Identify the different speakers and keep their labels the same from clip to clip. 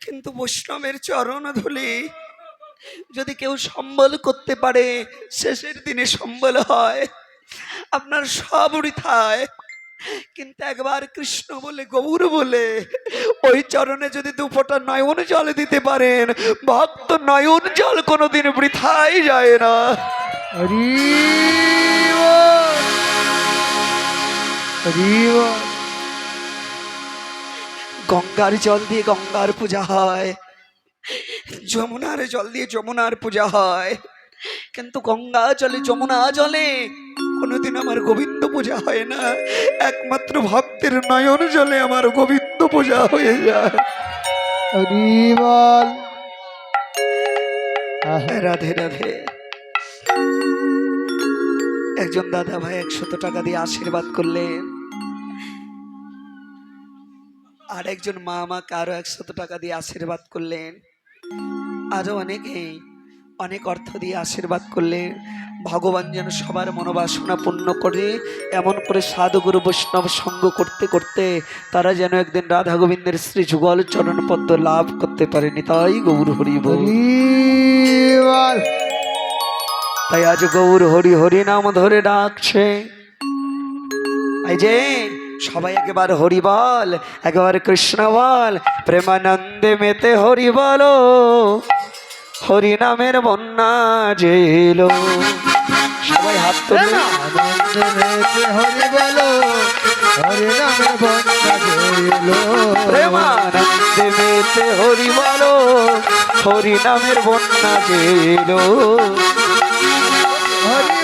Speaker 1: কিন্তু বৈষ্ণবের চরণ ধুলি, যদি কেউ সম্বল করতে পারে, শেষের দিনে সম্বল হয়। আপনার সব বৃথায় কিন্তু একবার কৃষ্ণ বলে, গৌর বলে, ওই চরণে যদি দু ফোঁটা নয়ন জল দিতে পারেন, ভক্ত নয়ন জল কোনোদিন বৃথাই যায় না।
Speaker 2: হরি হরি।
Speaker 1: গঙ্গার জল দিয়ে গঙ্গার পূজা হয়। যমুনার জল দিয়ে যমুনার পূজা হয়। কিন্তু গঙ্গা জলে যমুনা জলে কোনোদিন আমার গোবিন্দ পূজা হয় না। একমাত্র ভক্তের নয়ন জলে আমার গোবিন্দ পূজা হয়ে যায়। রাধে রাধে। একজন দাদা ভাই একশত টাকা দিয়ে আশীর্বাদ করলেন। আর একজন মা আমাকে আরও একশত টাকা দিয়ে আশীর্বাদ করলেন। আরও অনেকেই অনেক অর্থ দিয়ে আশীর্বাদ করলেন। ভগবান যেন সবার মনোবাসনা পূর্ণ করে এমন করে সাধুগুরু বৈষ্ণব সঙ্গ করতে করতে তারা যেন একদিন রাধা গোবিন্দের শ্রী যুগল চরণ পদ্ম লাভ করতে পারেনি। তাই গৌর হরি বলি। তাই আজ গৌর হরি হরি নাম ধরে ডাকছে। এই যে সবাই একবার হরি বল একবার কৃষ্ণ বল প্রেমানন্দে মেতে হরি বলো হরি নামের বন্যা জেলো। সবাই হাত তুলে
Speaker 2: হরি বলো হরি নামে বন্যা গেলো
Speaker 1: প্রেমানন্দে মেতে হরি বলো হরি নামের বন্যা জেলো।
Speaker 2: হরি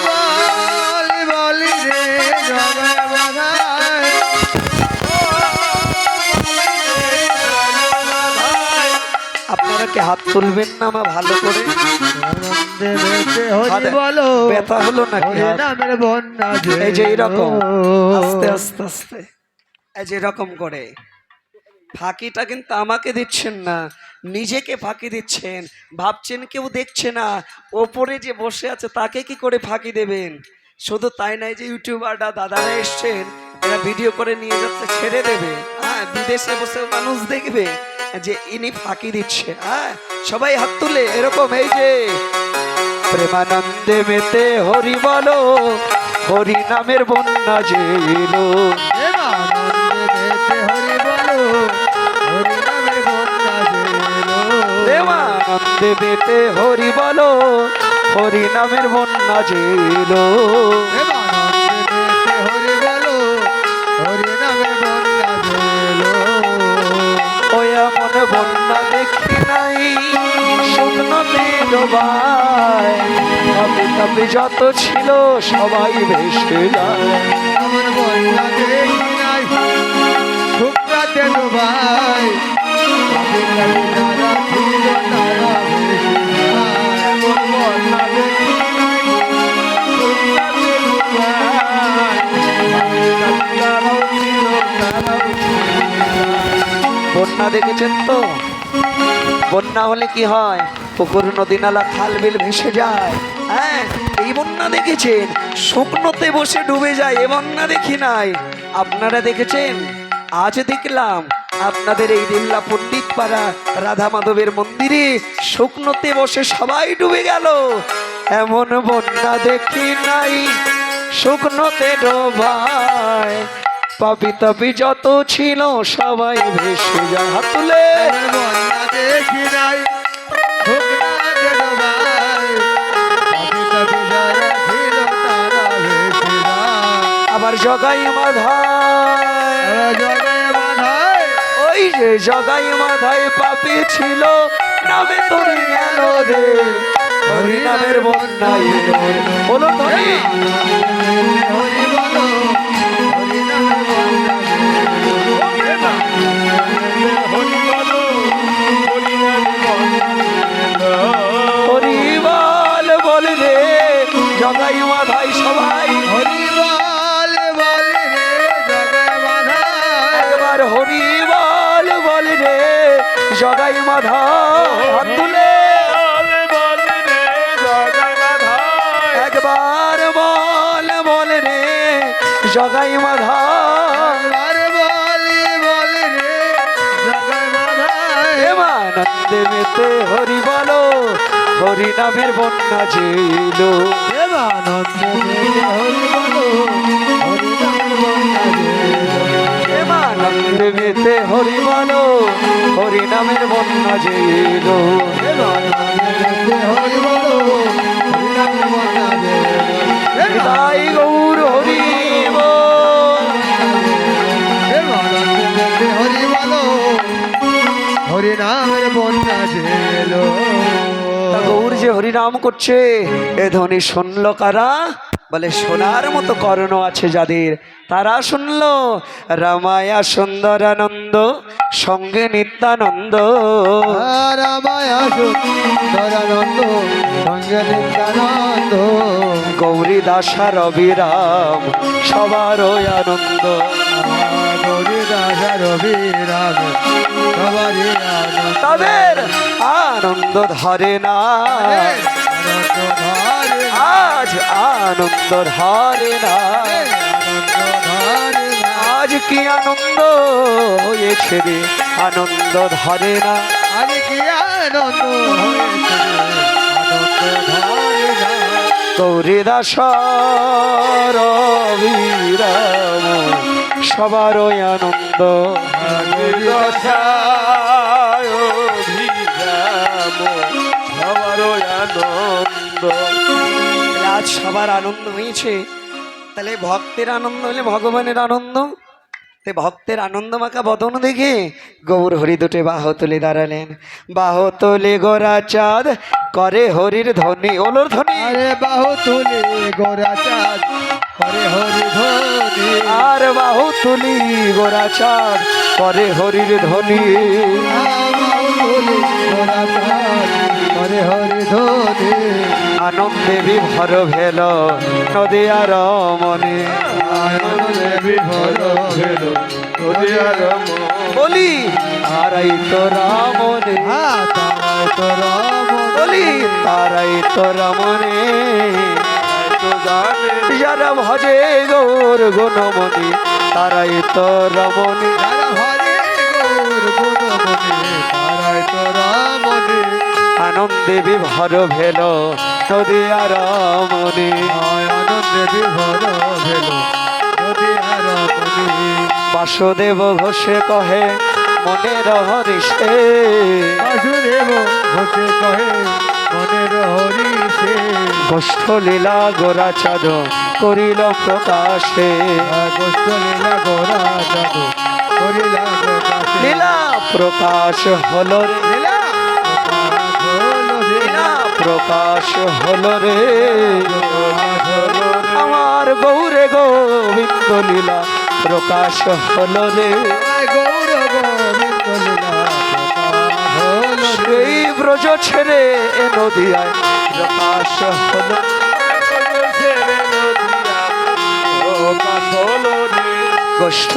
Speaker 1: আপনারা কি হাত তুলবেন না মা ভালো করে।
Speaker 2: বলো।
Speaker 1: ব্যথা হলো নাকি? এই যে এইরকম আস্তে আস্তে আস্তে। এই যে এরকম করে। ফাঁকিটা কিন্তু আমাকে দিচ্ছেন না নিজেকে ফাঁকি দিচ্ছেন। ভাবছেন কেউ দেখছে না ওপরে যে বসে আছে তাকে কি করে ফাঁকি দেবেন? শুধু তাই নাই যে ইউটিউবাররা দাদারা এসছেন এরা ভিডিও করে নিয়ে যাচ্ছে ছেড়ে দেবে। হ্যাঁ বিদেশে বসে মানুষ দেখবে। যে ইনি ফাঁকি দিচ্ছে হ্যাঁ সবাই হাত তুলে এরকম, এই যে, প্রেমানন্দে মেতে হরি বলো, হরি নামের বন্যা
Speaker 2: আনন্দে মেতে হরি বলো, হরি নামের বন্যা।
Speaker 1: প্রেমানন্দে বন্যা দেখি নাই ডোবায়। তবে যত ছিল সবাই যায়।
Speaker 2: আমার বন্যা দেখি নাই
Speaker 1: বন্যা দেখেছেন তো? বন্যা হলে কি হয়? পুকুর, নদী, নালা, খাল, বিল ভেসে যায়। হ্যাঁ এই বন্যা দেখেছেন? শুকনোতে বসে ডুবে যায়, এ বন্যা দেখি নাই। আপনারা দেখেছেন? আজ দেখলাম আপনাদের এই দিল্লা পণ্ডিত পাড়া রাধা মাধবের মন্দিরে শুকনোতে বসে সবাই ডুবে গেল। এমন বন্যা দেখি নাই, শুকনোতে ডোবায়। পাপি তাপি যত ছিল সবাই ভেসে যায় হাত তুলে।
Speaker 2: আমার দেখি নাই শুক্রাতে ডোবাই কবে কবে যারা ছিল তারা ভেসে যায়।
Speaker 1: আবার জগাই মাধায়। ওই যে জগাই মাধায় পাপি ছিল, নামে তোরে গেল রে হরি নামের বন্যায় বলো ধরি আনন্দে মেতে হরি বলো হরি নামের বন্যা ছিল
Speaker 2: দেবানন্দ হরি বলো হরি নামের বন্যা যে
Speaker 1: আনন্দে মেতে হরি বলো হরি নামের বন্যা ছিল
Speaker 2: হরি বলো হরি নামের বন্যা যে
Speaker 1: গৌর যে হরিনাম করছে এ ধ্বনি শুনল কারা? বলে সোনার মতো কর্ণ আছে যাদের। তারা শুনল রামায়া সুন্দরানন্দ সঙ্গে নিত্যানন্দ।
Speaker 2: রামায়া সুন্দরানন্দ সঙ্গে নিত্যানন্দ।
Speaker 1: গৌরী দাসা রবিরাম সবারই আনন্দ।
Speaker 2: গৌরী দাসা রবি রাম সবারই আনন্দ।
Speaker 1: তাদের আনন্দ ধরে না।
Speaker 2: আনন্দ
Speaker 1: আজ আনন্দ ধরে না। আজ কি আনন্দ হয়েছে রে? আনন্দ ধরে না।
Speaker 2: আজ কি আনন্দ হয়েছে আনন্দ ধরে না।
Speaker 1: গৌরী দাস সবারই আনন্দ। আনন্দ আজ সবার আনন্দ হয়েছে। তাহলে ভক্তের আনন্দ হলে ভগবানের আনন্দ। তে ভক্তের আনন্দ মাখা বদন দেখে গৌর হরি দুটে বাহ তুলে দাঁড়ালেন। বাহ তোলে গোরা চাঁদ করে হরির ধ্বনি ওলোর ধ্বনি।
Speaker 2: আরে বাহু তুলি গোরা চাঁদ করে হরি ধনি
Speaker 1: আর বাহু তুলি গোরা চাঁদ করে হরির ধ্বনি।
Speaker 2: গোরা চাঁদ হরে হরি ধনি
Speaker 1: আনন্দে বিভর ভেল নদিয়ার মনে
Speaker 2: আনন্দে বিভোর ভেল নদিয়ার
Speaker 1: বলি হারাই তো রামনে।
Speaker 2: হাতায় তো রাম
Speaker 1: বলি তারাই তো রামনে। যারা ভজে গৌর গুণমণি তারাই তো রমণী
Speaker 2: তারা হরে গৌর গুণমণি তারাই তো রামণি
Speaker 1: আনন্দে বিভর ভেল নদিয়ার মনে
Speaker 2: আয় আনন্দে বিভোর ভেল নদিয়ার মণি।
Speaker 1: বাসুদেব ঘোষে কহে মনে রহরিষে
Speaker 2: বাসুদেব ঘোষে কহে মনের হরি সে
Speaker 1: গোষ্ঠ লীলা গোরা চাঁদ করিল প্রকাশে।
Speaker 2: গোষ্ঠ লীলা গোরা জাদু করিলা প্রকাশে।
Speaker 1: লীলা প্রকাশ হলো রে।
Speaker 2: প্রকাশ হলো রে।
Speaker 1: আমার গৌরে গোবিন্দ লীলা প্রকাশ হলো রে। সেই ব্রজ ছেড়ে এ নদিয়ায় প্রকাশ হলো গোষ্ঠ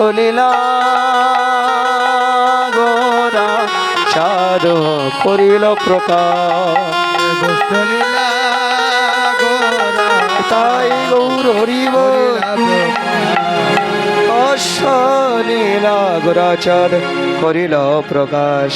Speaker 1: গোরা চার করিল প্রকাশ তাই গৌর হরিব। অশ্বলীলা গোরাচাঁদ করিল প্রকাশ